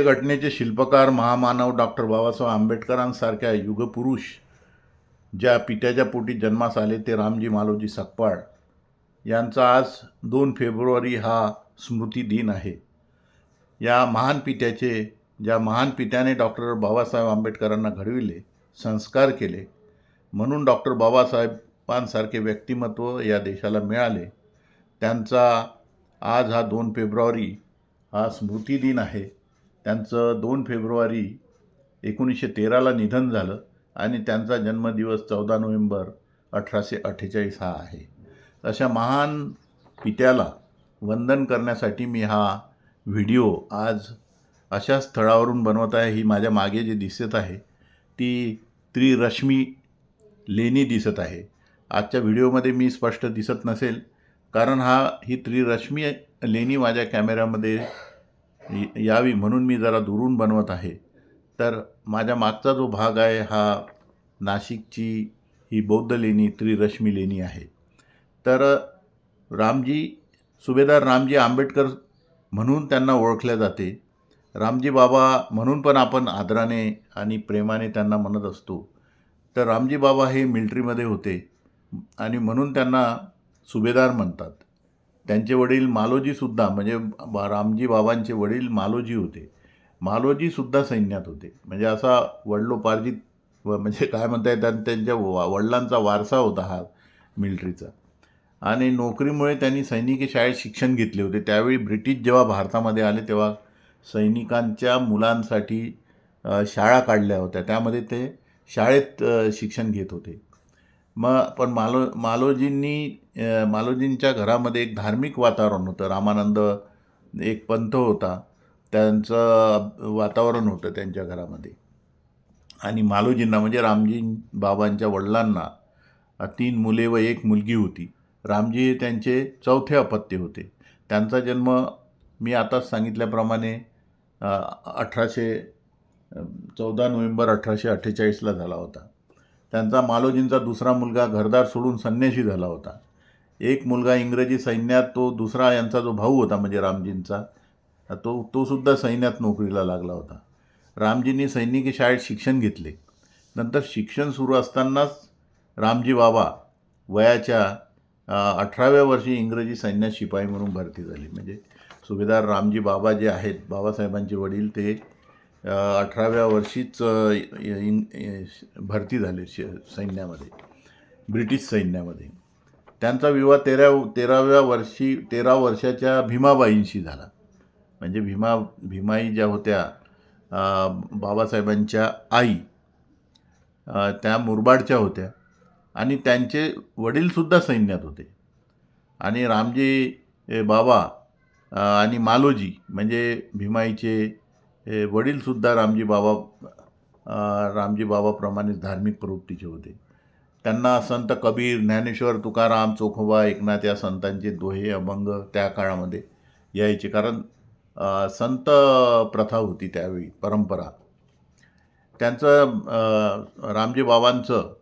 घटनेचे शिल्पकार महामानव डॉक्टर बाबासाहेब आंबेडकरांसारख्या युगपुरुष ज्या पित्याच्या पोटी जन्मास आले ते रामजी मालोजी सकपाळ यांचा आज दोन फेब्रुवारी हा स्मृती दिन आहे. या महान पित्याचे ज्या महान पित्याने डॉक्टर बाबासाहेब आंबेडकरांना घडविले संस्कार केले म्हणून डॉक्टर बाबासाहेबांसारखे व्यक्तिमत्व या देशाला मिळाले त्यांचा आज हा दोन फेब्रुवारी हा स्मृती दिन आहे. त्यांचं दोन फेब्रुवारी एकोणीसशे तेराला निधन झालं आणि त्यांचा जन्मदिवस चौदा नोव्हेंबर अठराशे अठ्ठेचाळीस हा आहे. अशा महान पित्याला वंदन करण्यासाठी मी हा व्हिडिओ आज अशा स्थळावरून बनवत आहे ही माझ्या मागे जी दिसत आहे ती त्रिरश्मी लेणी दिसत आहे. आजच्या व्हिडिओमध्ये मी स्पष्ट दिसत नसेल कारण हा ही त्रिरश्मी लेणी माझ्या कॅमेऱ्यामध्ये यावी म्हणून मी जरा दुरून बनवत आहे. तर माझ्या मागचा जो भाग आहे हा नाशिकची ही बौद्ध लेणी त्रिरश्मी लेणी आहे. तर रामजी सुभेदार रामजी आंबेडकर म्हणून त्यांना ओळखल्या जाते. रामजी बाबा म्हणून पण आपण आदराने आणि प्रेमाने त्यांना म्हणत असतो. तर रामजी बाबा हे मिल्ट्रीमध्ये होते आणि म्हणून त्यांना सुभेदार म्हणतात. त्यांचे वडील मालोजीसुद्धा म्हणजे रामजी बाबांचे वडील मालोजी होते. मालोजीसुद्धा सैन्यात होते. म्हणजे असा वडलोपार्जित व म्हणजे काय म्हणता येतात त्यांच्या वा- वडिलांचा वारसा होता हा मिलिटरीचा आणि नोकरीमुळे त्यांनी सैनिकी शाळेत शिक्षण घेतले होते. त्यावेळी ब्रिटिश जेव्हा भारतामध्ये आले तेव्हा सैनिकांच्या मुलांसाठी शाळा काढल्या होत्या. त्यामध्ये ते शाळेत शिक्षण घेत होते. मग पण मालो मालोजींनी मालोजींच्या घरामध्ये एक धार्मिक वातावरण होतं. रामानंद एक पंथ होता. त्यांचं वातावरण होतं त्यांच्या घरामध्ये. आणि मालोजींना म्हणजे रामजी बाबांच्या वडिलांना तीन मुले व एक मुलगी होती. रामजी हे त्यांचे चौथे अपत्य होते. त्यांचा जन्म मी आताच सांगितल्याप्रमाणे अठराशे चौदा नोव्हेंबर अठराशे अठ्ठेचाळीसला झाला होता. त्यांचा मालोजींचा दुसरा मुलगा घरदार सोडून संन्याशी झाला होता. एक मुलगा इंग्रजी सैन्यात तो दुसरा यांचा जो भाऊ होता म्हणजे रामजींचा तो तो सुद्धा सैन्यात नोकरीला लागला होता. रामजींनी सैनिकी शाळेत शिक्षण घेतले. नंतर शिक्षण सुरू असतानाच रामजी बाबा वयाच्या अठराव्या वर्षी इंग्रजी सैन्यात शिपाई म्हणून भरती झाली. म्हणजे सुभेदार रामजी बाबा जे आहेत बाबासाहेबांचे वडील ते अठराव्या वर्षीच इन इंग श- भरती झाले श सैन्यामध्ये ब्रिटिश सैन्यामध्ये. त्यांचा विवाह तेरा तेराव्या वर्षी तेरा वर्षाच्या भीमाबाईंशी झाला. म्हणजे भीमा भीमाई ज्या होत्या बाबासाहेबांच्या आई त्या मुरबाडच्या होत्या. आणि त्यांचे वडीलसुद्धा सैन्यात होते. आणि रामजी बाबा आणि मालोजी म्हणजे भीमाईचे हे वडीलसुद्धा रामजी बाबा रामजी बाबाप्रमाणेच धार्मिक प्रवृत्तीचे होते. त्यांना संत कबीर ज्ञानेश्वर तुकाराम चोखोबा एकनाथ या संतांचे दोहे अभंग त्या काळामध्ये यायचे. कारण संत प्रथा होती त्यावेळी परंपरा. त्यांचं रामजी बाबांचं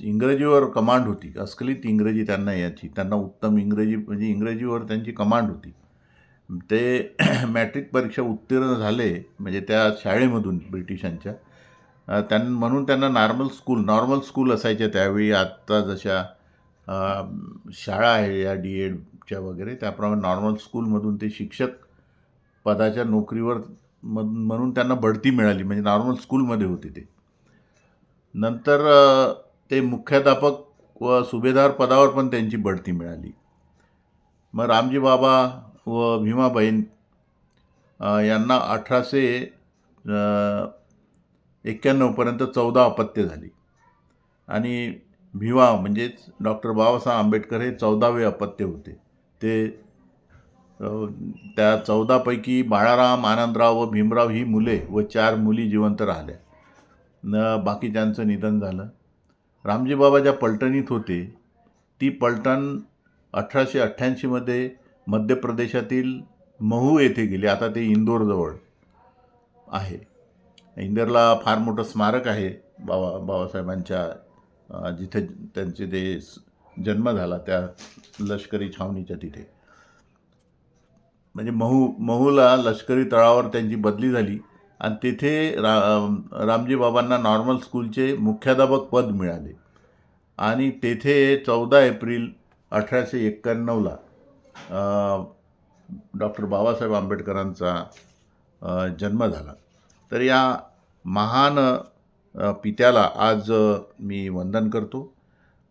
इंग्रजीवर कमांड होती. अस्खलित इंग्रजी त्यांना याची त्यांना उत्तम इंग्रजी म्हणजे इंग्रजीवर त्यांची कमांड होती. ते मॅट्रिक परीक्षा उत्तीर्ण झाले म्हणजे त्या शाळेमधून ब्रिटिशांच्या. त्यां म्हणून त्यांना नॉर्मल स्कूल नॉर्मल स्कूल असायच्या त्यावेळी. आत्ता जशा शाळा आहे या डी एडच्या वगैरे त्याप्रमाणे नॉर्मल स्कूलमधून ते शिक्षक पदाच्या नोकरीवर म्हणून त्यांना बढती मिळाली म्हणजे नॉर्मल स्कूलमध्ये होते ते. नंतर ते मुख्याध्यापक व सुभेदार पदावर पण त्यांची बढती मिळाली. मग रामजी बाबा व भीमाबहीण यांना अठराशे एक्क्याण्णवपर्यंत चौदा अपत्य झाली. आणि भिवा म्हणजेच डॉक्टर बाबासाहेब आंबेडकर हे चौदावे अपत्य होते. ते त्या चौदापैकी बाळाराम आनंदराव व भीमराव ही मुले व चार मुली जिवंत राहिल्या. न बाकीच्यांचं निधन झालं. रामजी बाबा ज्या पलटणीत होते ती पलटण अठराशे अठ्ठ्याऐंशीमध्ये मध्य प्रदेशातील महू येथे गेले. आता ते इंदोरजवळ आहे. इंदोरला फार मोठं स्मारक आहे बाबा बाबासाहेबांच्या जिथे त्यांचे ते जन्म झाला त्या लष्करी छावणीच्या तिथे. म्हणजे महू महूला लष्करी तळावर त्यांची बदली झाली आणि तेथे रा रामजी बाबांना नॉर्मल स्कूलचे मुख्याध्यापक पद मिळाले. आणि तेथे चौदा एप्रिल अठराशे एक्क्याण्णवला डॉक्टर बाबासाहेब आंबेडकरांचा जन्म झाला. तर या महान पित्याला आज मी वंदन करतो.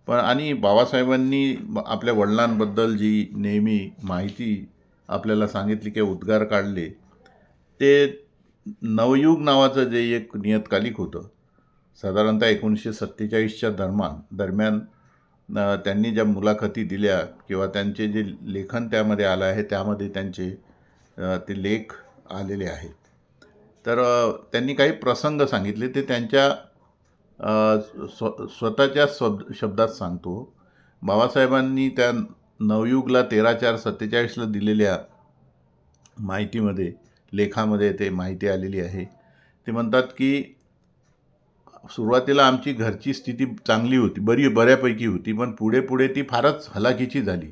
पण आणि बाबासाहेबांनी आपल्या वडिलांबद्दल जी नेहमी माहिती आपल्याला सांगितली किंवा उद्गार काढले ते नवयुग नावाचं जे एक नियतकालिक होतं साधारणतः एकोणीसशे सत्तेचाळीसच्या दरम्यान दरम्यान त्यांनी ज्या मुलाखती दिल्या किंवा त्यांचे जे लेखन त्यामध्ये आलं आहे त्यामध्ये त्यांचे ते लेख आलेले आहेत. तर त्यांनी काही प्रसंग सांगितले ते त्यांच्या स्व स्वतःच्या शब्द शब्दात सांगतो. बाबासाहेबांनी त्या नवयुगला तेरा चार सत्तेचाळीसला दिलेल्या माहितीमध्ये लेखामध्ये ते माहिती आलेली आहे. ते म्हणतात की सुरुवातीला आमची घरची स्थिती चांगली होती बरी बऱ्यापैकी होती पण पुढे पुढे ती फारच हलाखीची झाली.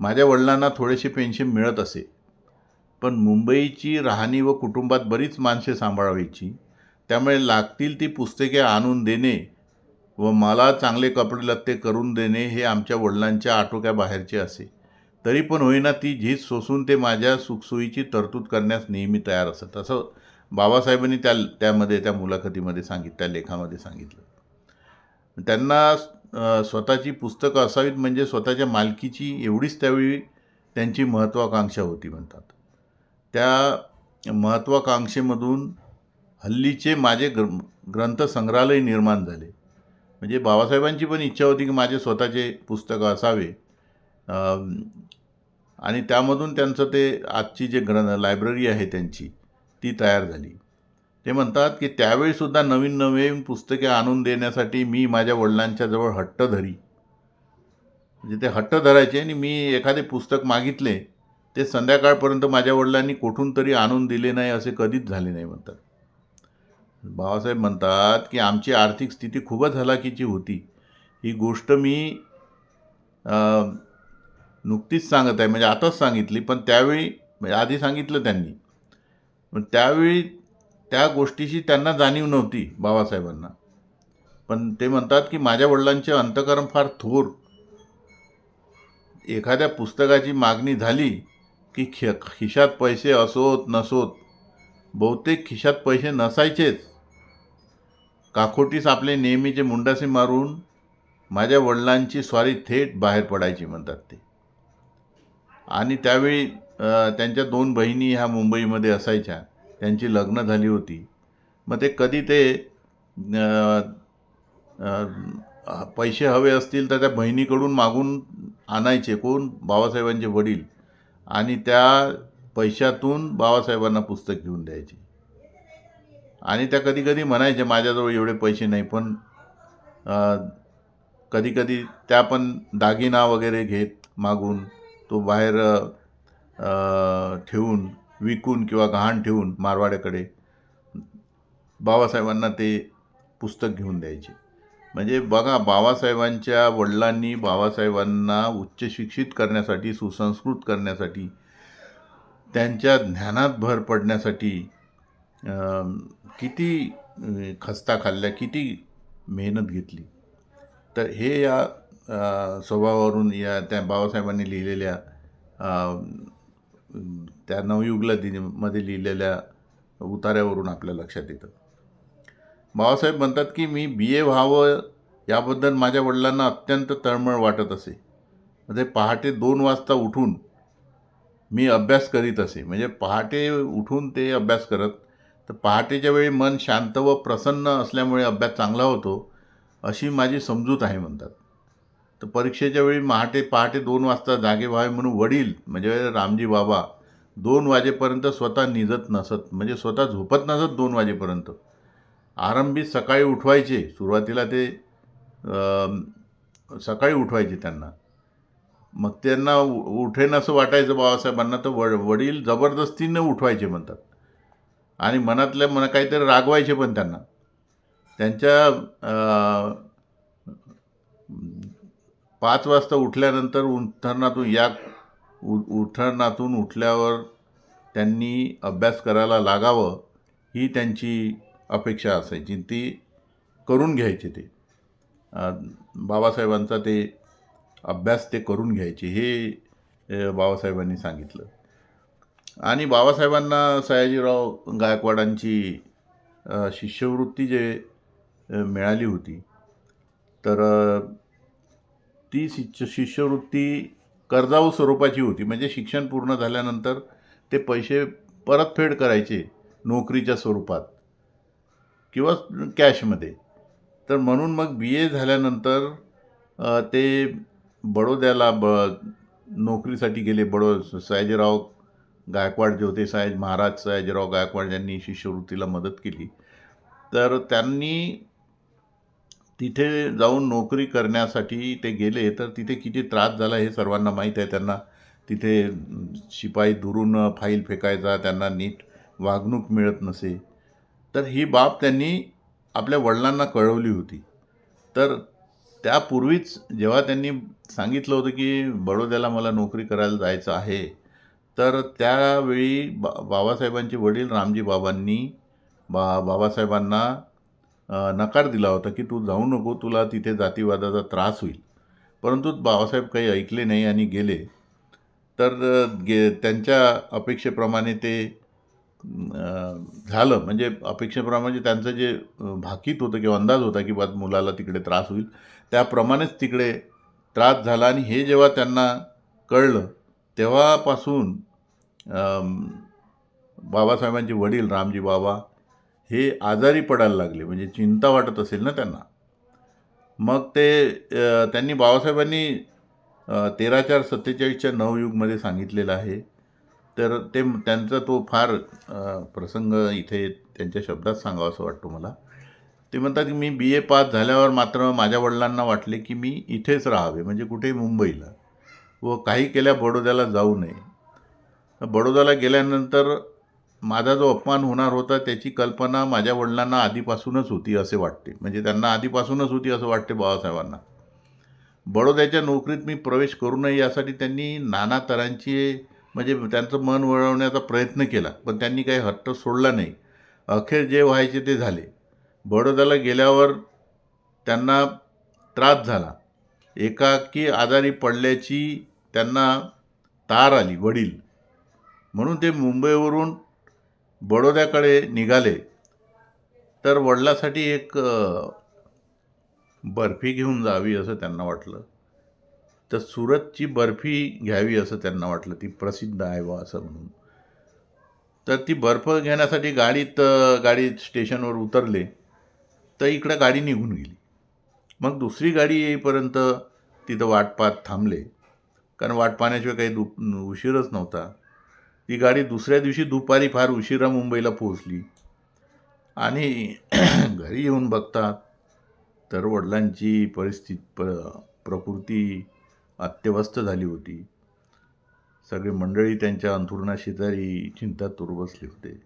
माझ्या वडिलांना थोडेसे पेन्शन मिळत असे. पण मुंबईची राहणी व कुटुंबात बरीच माणसे सांभाळायची. त्यामुळे लागतील ती पुस्तके आणून देणे व मला चांगले कपडे लत्ते करून देणे हे आमच्या वडिलांच्या आटोक्याबाहेरचे असे. तरी पण होईना ती झीज सोसून ते माझ्या सुखसोयीची तरतूद करण्यास नेहमी तयार असत. असं बाबासाहेबांनी त्या त्यामध्ये त्या मुलाखतीमध्ये सांगित त्या लेखामध्ये सांगितलं. त्यांना स्वतःची पुस्तकं असावीत म्हणजे स्वतःच्या मालकीची एवढीच त्यावेळी त्यांची महत्त्वाकांक्षा होती म्हणतात. त्या महत्त्वाकांक्षेमधून हल्लीचे माझे ग्र ग्रंथसंग्रहालय निर्माण झाले. म्हणजे बाबासाहेबांची पण इच्छा होती की माझे स्वतःचे पुस्तकं असावे. आणि त्यामधून त्यांचं ते आजची जे ग्रंथ लायब्ररी आहे त्यांची ती तयार झाली. ते म्हणतात की त्यावेळीसुद्धा नवीन नवीन पुस्तके आणून देण्यासाठी मी माझ्या वडिलांच्या जवळ हट्ट धरी. म्हणजे ते हट्ट धरायचे आणि मी एखादे पुस्तक मागितले ते संध्याकाळपर्यंत माझ्या वडिलांनी कुठून तरी आणून दिले नाही असे कधीच झाले नाही म्हणतात. बाबासाहेब म्हणतात की आमची आर्थिक स्थिती खूपच हलाखीची होती. ही गोष्ट मी नुकतीच सांगत आहे. म्हणजे आताच सांगितली पण त्यावेळी म्हणजे आधी सांगितलं त्यांनी. पण त्यावेळी त्या गोष्टीची त्यांना जाणीव नव्हती बाबासाहेबांना. पण ते म्हणतात की माझ्या वडिलांचे अंतकरण फार थोर. एखाद्या पुस्तकाची मागणी झाली की खि खिशात पैसे असोत नसोत बहुतेक खिशात पैसे नसायचेच. काखोटीस आपले नेहमीचे मुंडासे मारून माझ्या वडिलांची स्वारी थेट बाहेर पडायची म्हणतात ते. आणि त्यावेळी त्यांच्या दोन बहिणी ह्या मुंबईमध्ये असायच्या. त्यांची लग्न झाली होती. मग ते कधी ते पैसे हवे असतील तर त्या बहिणीकडून मागून आणायचे. कोण? बाबासाहेबांचे वडील. आणि त्या पैशातून बाबासाहेबांना पुस्तक घेऊन द्यायचे. आणि त्या कधी कधी म्हणायचे माझ्याजवळ एवढे पैसे नाही पण कधीकधी त्या पण दागिना वगैरे घेत मागून. तो बाहेर ठेवून विकून किंवा गहाण ठेवून मारवाड्याकडे बाबासाहेबांना ते पुस्तक घेऊन द्यायचे. म्हणजे बघा बाबासाहेबांच्या वडिलांनी बाबासाहेबांना उच्च शिक्षित करण्यासाठी सुसंस्कृत करण्यासाठी त्यांच्या ज्ञानात भर पडण्यासाठी किती खस्ता खाल्ल्या किती मेहनत घेतली. तर हे या स्वभावावरून या त्या बाबासाहेबांनी लिहिलेल्या त्या नवयुगला दिनीमध्ये मध्ये लिहिलेल्या उतार्यावरून आपल्या लक्षात येतं. बाबासाहेब म्हणतात की मी बी ए व्हावं याबद्दल माझ्या वडिलांना अत्यंत तळमळ वाटत असे. म्हणजे पहाटे दोन वाजता उठून मी अभ्यास करीत असे. म्हणजे पहाटे उठून ते अभ्यास करत तर पहाटेच्या वेळी मन शांत व प्रसन्न असल्यामुळे अभ्यास चांगला होतो अशी माझी समजूत आहे म्हणतात. तर परीक्षेच्या वेळी पहाटे पहाटे दोन वाजता जागे व्हावे म्हणून वडील म्हणजे रामजी बाबा दोन वाजेपर्यंत स्वतः निजत नसत म्हणजे स्वतः झोपत नसत दोन वाजेपर्यंत. आरंभी सकाळी उठवायचे सुरुवातीला ते सकाळी उठवायचे त्यांना. मग त्यांना उ- उठेन असं वाटायचं बाबासाहेबांना तर वड वडील जबरदस्तीनं उठवायचे म्हणतात. आणि मनातल्या मना काहीतरी रागवायचे पण त्यांना. त्यांच्या पाच वाजता उठल्यानंतर अंथरुणातून या उ उठणातून उठल्यावर त्यांनी अभ्यास करायला लागावं ही त्यांची अपेक्षा असायची. ती करून घ्यायचे ते. बाबासाहेबांचा ते अभ्यास ते करून घ्यायचे हे बाबासाहेबांनी सांगितलं. आणि बाबासाहेबांना सयाजीराव गायकवाडांची शिष्यवृत्ती जे मिळाली होती तर ती शिष्य शिष्यवृत्ती कर्जाऊ स्वरूपाची होती. म्हणजे शिक्षण पूर्ण झाल्यानंतर ते पैसे परतफेड करायचे नोकरीच्या स्वरूपात किंवा कॅशमध्ये तर म्हणून मग बी ए झाल्यानंतर ते बडोद्याला ब नोकरीसाठी गेले. बडो सयाजीराव गायकवाड जे होते साय महाराज सयाजीराव गायकवाड यांनी शिष्यवृत्तीला मदत केली. तर त्यांनी तिथे जाऊन नोकरी करण्यासाठी ते गेले तर तिथे किती त्रास झाला हे सर्वांना माहीत आहे त्यांना. तिथे शिपाई दुरून फाईल फेकायचा त्यांना नीट वागणूक मिळत नसे. तर ही बाब त्यांनी आपल्या वडिलांना कळवली होती. तर त्यापूर्वीच जेव्हा त्यांनी सांगितलं होतं की बडोद्याला मला नोकरी करायला जायचं आहे तर त्यावेळी बा बाबासाहेबांचे वडील रामजी बाबांनी बा बाबासाहेबांना नकार दिला होता की तू जाऊ नको तुला तिथे जातीवादाचा त्रास होईल. परंतु बाबासाहेब काही ऐकले नाही आणि गेले. तर गे त्यांच्या अपेक्षेप्रमाणे ते झालं. म्हणजे अपेक्षेप्रमाणे त्यांचं जे भाकीत होतं किंवा अंदाज होता की बा मुलाला तिकडे त्रास होईल त्याप्रमाणेच तिकडे त्रास झाला. आणि हे जेव्हा त्यांना कळलं तेव्हापासून बाबासाहेबांचे वडील रामजी बाबा हे आजारी पडायला लागले म्हणजे चिंता वाटत असेल ना त्यांना. मग ते त्यांनी बाबासाहेबांनी तेरा चार सत्तेचाळीसच्या नवयुगमध्ये सांगितलेलं आहे. तर ते त्यांचा तो फार प्रसंग इथे त्यांच्या शब्दात सांगावा असं वाटतो मला. ते म्हणतात की मी बी ए पास झाल्यावर मात्र माझ्या वडिलांना वाटले की मी इथेच राहावे म्हणजे कुठेही मुंबईला. व काही केल्या बडोद्याला जाऊ नये. बडोद्याला गेल्यानंतर माझा जो अपमान होणार होता त्याची कल्पना माझ्या वडिलांना आधीपासूनच होती असे वाटते. म्हणजे त्यांना आधीपासूनच होती असं वाटते बाबासाहेबांना बडोद्याच्या नोकरीत मी प्रवेश करू नये यासाठी त्यांनी नाना तऱ्हांची म्हणजे त्यांचं मन वळवण्याचा प्रयत्न केला पण त्यांनी काही हट्ट सोडला नाही. अखेर जे व्हायचे ते झाले. बडोद्याला गेल्यावर त्यांना त्रास झाला. एकाकी आजारी पडल्याची त्यांना तार आली वडील. म्हणून ते मुंबईवरून बडोद्याकडे निघाले तर वडिलासाठी एक बर्फी घेऊन जावी असं त्यांना वाटलं. तर सुरतची बर्फी घ्यावी असं त्यांना वाटलं ती प्रसिद्ध आहे बा असं म्हणून. तर ती बर्फ घेण्यासाठी गाडीत गाडी स्टेशनवर उतरले तर इकडं गाडी निघून गेली. मग दुसरी गाडी येईपर्यंत तिथं वाट पाहत थांबले. कारण वाट पाहण्याशिवाय काही दु उशीरच नव्हता. ती गाडी दुसऱ्या दिवशी दुपारी फार उशिरा मुंबईला पोहोचली. आणि घरी येऊन बघतात तर वडिलांची परिस्थिती प्र प्रकृती अत्यवस्थ झाली होती. सगळी मंडळी त्यांच्या अंथरुणा शेजारी चिंतातूर बसले होते.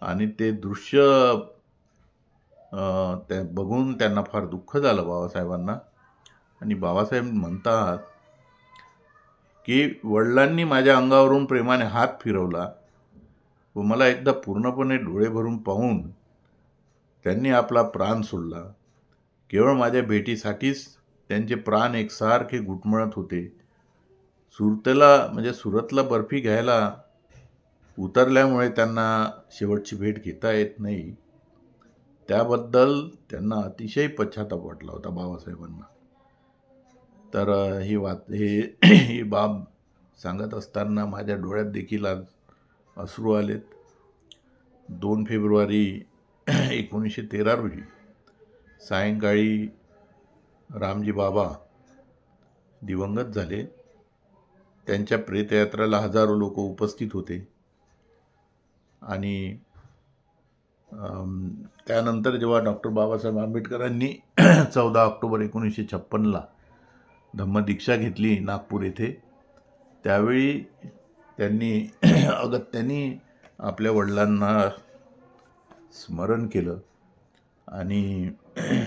आणि ते दृश्य त्या बघून त्यांना फार दुःख झालं बाबासाहेबांना. आणि बाबासाहेब म्हणतात की वडिलांनी माझ्या अंगावरून प्रेमाने हात फिरवला व मला एकदा पूर्णपणे डोळे भरून पाहून त्यांनी आपला प्राण सोडला. केवळ माझ्या भेटीसाठीच त्यांचे प्राण एकसारखे घुटमळत होते. सुरतेला म्हणजे सुरतला बर्फी घ्यायला उतरल्यामुळे त्यांना शेवटची भेट घेता येत नाही. त्याबद्दल त्यांना अतिशय पश्चाताप वाटला होता बाबासाहेबांना. तर ही वात हे ही बाब सांगत असताना माझ्या डोळ्यात देखील आज अश्रू आलेत. दोन फेब्रुवारी एकोणीसशे तेरा रोजी सायंकाळी रामजी बाबा दिवंगत झाले. त्यांच्या प्रेतयात्रेला हजारो लोक उपस्थित होते. आणि त्यानंतर जेव्हा डॉक्टर बाबासाहेब आंबेडकरांनी चौदा ऑक्टोबर एकोणीसशे छप्पनला धम्मदीक्षा घेतली नागपूर येथे. त्यावेळी त्यांनी अगत्यांनी आपल्या वडिलांना स्मरण केलं आणि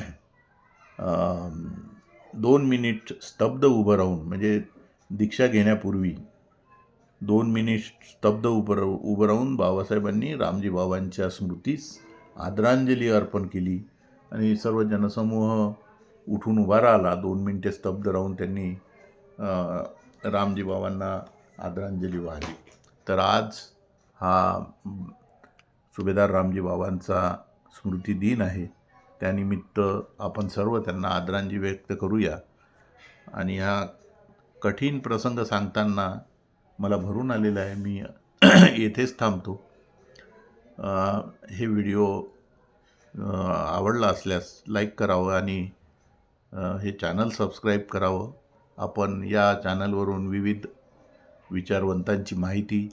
दोन मिनिट स्तब्ध उभं राहून म्हणजे दीक्षा घेण्यापूर्वी दोन मिनिट स्तब्ध उभं उभं राहून बाबासाहेबांनी रामजी बाबांच्या स्मृतीस आदरांजली अर्पण केली. आणि सर्व जनसमूह उठून उभा राहिला. दोन मिनटे स्तब्ध राहून त्यांनी रामजी बाबांना आदरांजली वाहिली. तर आज हा सुभेदार रामजी बाबांचा स्मृती दिन आहे. त्यानिमित्त आपण सर्व त्यांना आदरांजली व्यक्त करूया. आणि हा कठीण प्रसंग सांगताना मला भरून आलेला आहे. मी येथेच थांबतो. हे व्हिडिओ आवडला असल्यास लाईक करावं आणि हे चॅनल सबस्क्राईब करावं. आपण या चॅनलवरून विविध विचारवंतांची माहिती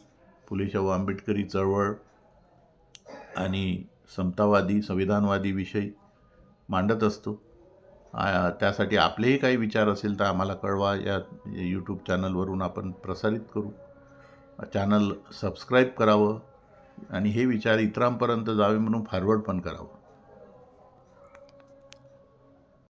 फुले शाहू आंबेडकरी चळवळ आणि समतावादी संविधानवादी विषय मांडत असतो. त्यासाठी आपलेही काही विचार असेल तर आम्हाला कळवा. या यूट्यूब चॅनलवरून आपण प्रसारित करू. चॅनल सबस्क्राईब करावं आणि हे विचार इतरांपर्यंत जावे म्हणून फॉरवर्ड पण करावं.